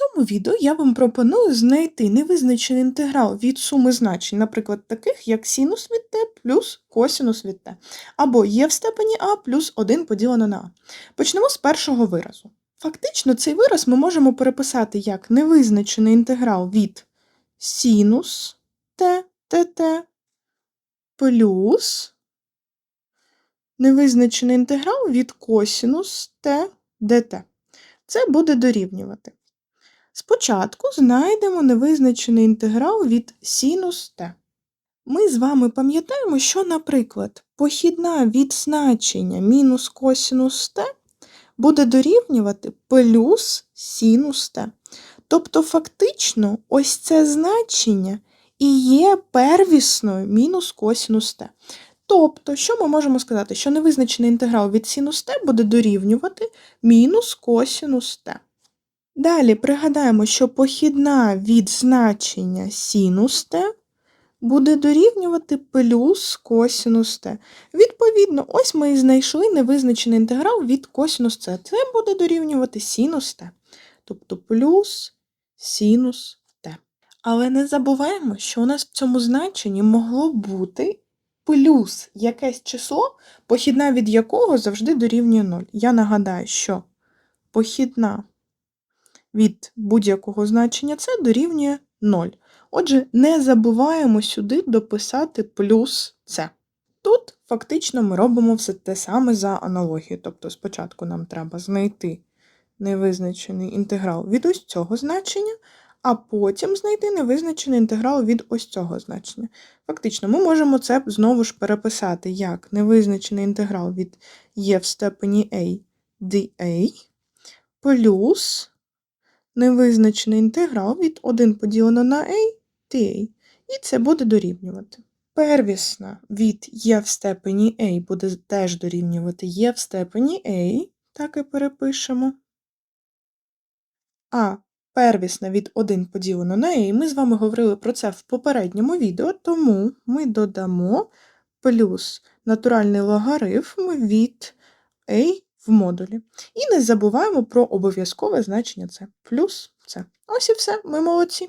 цьому відео я вам пропоную знайти невизначений інтеграл від суми значень, наприклад, таких як синус від t плюс косинус від t, або є в степені а плюс 1 поділено на а. Почнемо з першого виразу. Фактично, цей вираз ми можемо переписати як невизначений інтеграл від синус t tt плюс невизначений інтеграл від косинус t dt. Це буде дорівнювати. Спочатку знайдемо невизначений інтеграл від синус t. Ми з вами пам'ятаємо, що, наприклад, похідна від значення мінус косинус t буде дорівнювати плюс синус t. Тобто, фактично, ось це значення і є первісною мінус косинус t. Тобто, що ми можемо сказати? Що невизначений інтеграл від синус t буде дорівнювати мінус косинус t. Далі пригадаємо, що похідна від значення синус t буде дорівнювати плюс косинус t. Відповідно, ось ми і знайшли невизначений інтеграл від косинус c. Це буде дорівнювати синус t. Тобто плюс синус t. Але не забуваємо, що у нас в цьому значенні могло бути плюс якесь число, похідна від якого завжди дорівнює 0. Я нагадаю, що похідна від будь-якого значення це дорівнює 0. Отже, не забуваємо сюди дописати плюс це. Тут фактично ми робимо все те саме за аналогією. Тобто спочатку нам треба знайти невизначений інтеграл від ось цього значення, а потім знайти невизначений інтеграл від ось цього значення. Фактично, ми можемо це знову ж переписати як невизначений інтеграл від e в степені a dA плюс невизначений інтеграл від 1 поділено на a dA. І це буде дорівнювати. Первісна від e в степені a буде теж дорівнювати e в степені a, так і перепишемо. А первісна від 1 поділено на a, ми з вами говорили про це в попередньому відео, тому ми додамо плюс натуральний логарифм від a в модулі. І не забуваємо про обов'язкове значення це плюс це. Ось і все, ми молодці.